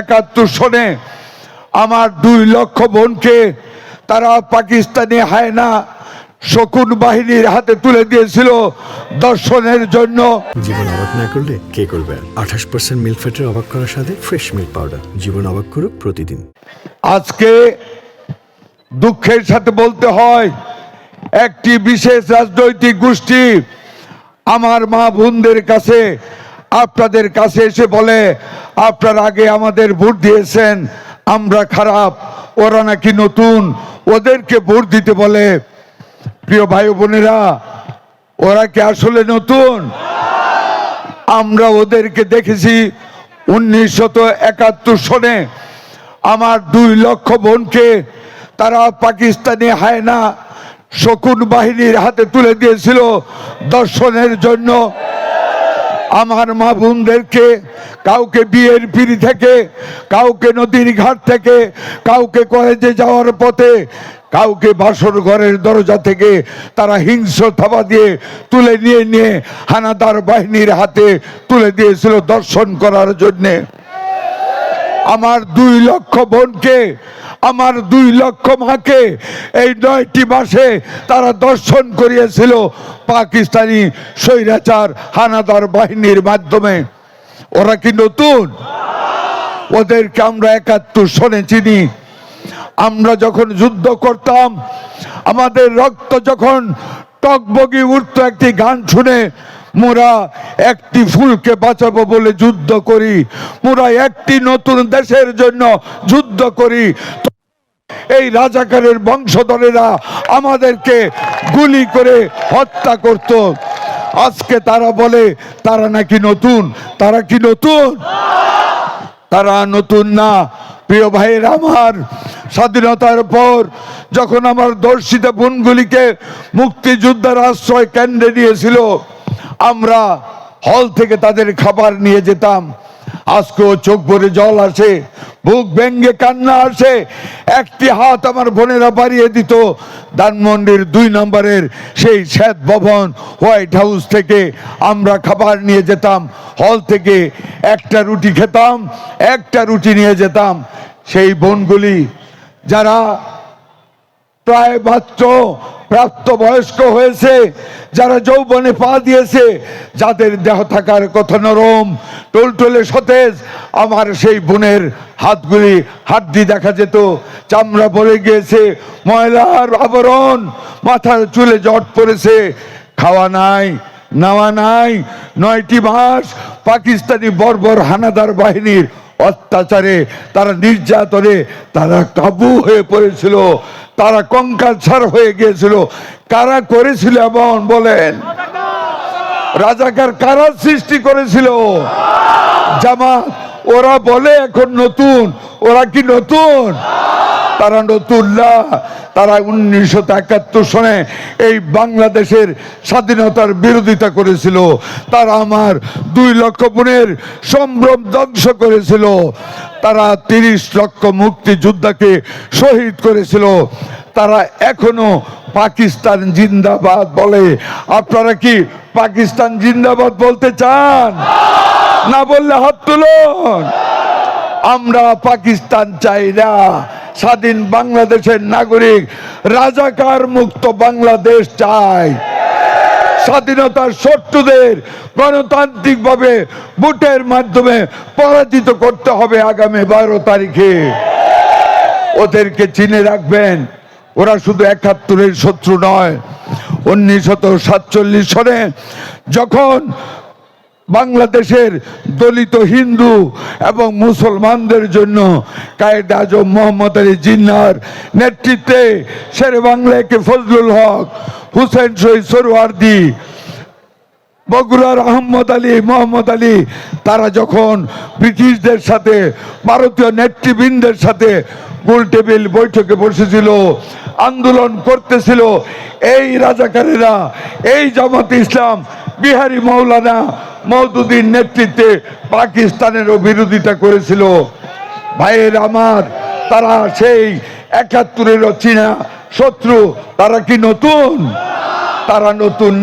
একাত্তর সনে আমার দুই লক্ষ বোনকে তারা পাকিস্তানি হায়না শকুন বাহিনীর হাতে তুলে দিয়েছিল দর্শনের জন্য। জীবন অবাক না করলে কে করবে আঠাশ পার্সেন্ট মিল্ক ফ্যাটের অবাক করার সাথে ফ্রেশ মিল্ক পাউডার জীবন অবাক করুক প্রতিদিন। আজকে দুঃখের সাথে বলতে হয় একটি বিশেষ রাজনৈতিক গোষ্ঠী আমার মা বোনদের কাছে আপনাদের কাছে এসে বলে, আপনার আগে আমাদের ভোট দিয়েছেন, আমরা খারাপ। ওরা নাকি নতুন। ওদেরকে ভোট দিতে বলে, প্রিয় ভাই বোনেরা, ওরা কি আসলে নতুন? আমরা ওদেরকে দেখেছি উনিশশত একাত্তর সনে। আমার দুই লক্ষ বোনকে তারা পাকিস্তানি হায়না শকুন বাহিনীর হাতে তুলে দিয়েছিল দর্শনের জন্য। আমার মা বোনদেরকে, কাউকে বিয়ের পিড়ি থেকে, কাউকে নদীর ঘাট থেকে, কাউকে কলেজে যাওয়ার পথে, কাউকে বাসর ঘরের দরজা থেকে তারা হিংস্র থাবা দিয়ে তুলে নিয়ে নিয়ে হানাদার বাহিনীর হাতে তুলে দিয়েছিল দর্শন করার জন্যে। আমার দুই লক্ষ বোনকে, আমার দুই লক্ষ মাকে এই নয়টি মাসে তারা দর্শন করিয়েছিল পাকিস্তানি স্বৈরাচার হানাদার বাহিনীর মাধ্যমে। ওরা কি নতুন? ওদেরকে আমরা একাত্তর সনে চিনি। আমরা যখন যুদ্ধ করতাম, আমাদের রক্ত যখন টকবগি উঠত একটি গান শুনে মোরা একটি ফুলকে বাঁচাবো বলে যুদ্ধ করি। মোরা একটি নতুন দেশের জন্য যুদ্ধ করি। এই রাজাকারের বংশধরেরা আমাদেরকে গুলি করে হত্যা করত। আজকে তারা বলে, তারা নাকি নতুন? তারা কি নতুন? তারা নতুন না। প্রিয় ভাইয়ের আমার, স্বাধীনতার পর যখন আমার দর্শিত বোনগুলিকে মুক্তিযোদ্ধার আশ্রয় কেন্দ্রে নিয়েছিল আমরা হল থেকে তাদের খাবার নিয়ে যেতাম। আজকেও চোখ ভরে জল আসে, বুক ব্যঙ্গে কান্না আসে। একটি হাত আমার বোনেরা বাড়িয়ে দিত। ধানমন্ডির দুই নম্বরের সেই শ্বেত ভবন হোয়াইট হাউস থেকে আমরা খাবার নিয়ে যেতাম। হল থেকে একটা রুটি খেতাম, একটা রুটি নিয়ে যেতাম। সেই বোনগুলি যারা প্রায় মাত্র প্রাপ্ত বয়স্ক হয়েছে, যারা যৌবনে পা দিয়েছে, যাদের দেহ থাকার কথা নরম, টলটলে সতেজ, আমার সেই বোনের হাতগুলি হাড্ডি দেখা যেত, চামড়া পড়ে গিয়েছে, ময়লার আবরণ, মাথার চুলে জট পড়েছে, খাওয়া নাই, নেওয়া নাই, নয়টি মাস পাকিস্তানি বর্বর হানাদার বাহিনীর অত্যাচারে, তারা নির্যাতনে, তারা কাবু হয়ে পড়েছিল, তারা কঙ্কাল ছাড় হয়ে গিয়েছিল। কারা করেছিল এমন বলেন? রাজাকার কারা সৃষ্টি করেছিল? জামা ওরা বলে এখন নতুন, ওরা কি নতুন? তারা নতুন না তারা উনিশশো একাত্তর সনে এই বাংলাদেশের স্বাধীনতার বিরোধিতা করেছিল। তারা আমার দুই লক্ষ বোনের সম্ভ্রম ধ্বংস করেছিল। তারা তিরিশ লক্ষ মুক্তিযোদ্ধাকে শহীদ করেছিল। তারা এখনও পাকিস্তান জিন্দাবাদ বলে। আপনারা কি পাকিস্তান জিন্দাবাদ বলতে চান? না বললে হাত তুলুন। আমরা পাকিস্তান চাই না। স্বাধীন বাংলাদেশের নাগরিক রাজাকার মুক্ত বাংলাদেশ চাই। স্বাধীনতার শত্রুদের গণতান্ত্রিক ভাবে ভোটের মাধ্যমে পরাজিত করতে হবে আগামী বারো তারিখে। ওদেরকে চিনে রাখবেন, ওরা শুধু একাত্তরের শত্রু নয়। উনিশশত সাতচল্লিশ সনে যখন বাংলাদেশের দলিত হিন্দু এবং মুসলমানদের জন্য কায়েদ আজম মোহাম্মদ আলী জিন্নার নেতৃত্বে শেরে বাংলাকে ফজলুল হক, হুসেন শহীদ সরোয়ার্দি বগুড়ার আহমদ আলী, মোহাম্মদ আলী, তারা যখন ব্রিটিশদের সাথে, ভারতীয় নেতৃবৃন্দের সাথে গোল টেবিল বৈঠকে বসেছিল, আন্দোলন করতেছিল, এই রাজাকারেরা, এই জামাত ইসলাম, বিহারি মৌলানা মৌদুদ্দিন নেতৃত্বে পাকিস্তানেরও বিরোধিতা করেছিল। ভাইয়ের আমার, তারা সেই একাত্তরেরও চীনা শত্রু, তারা কি নতুন? তারা নতুন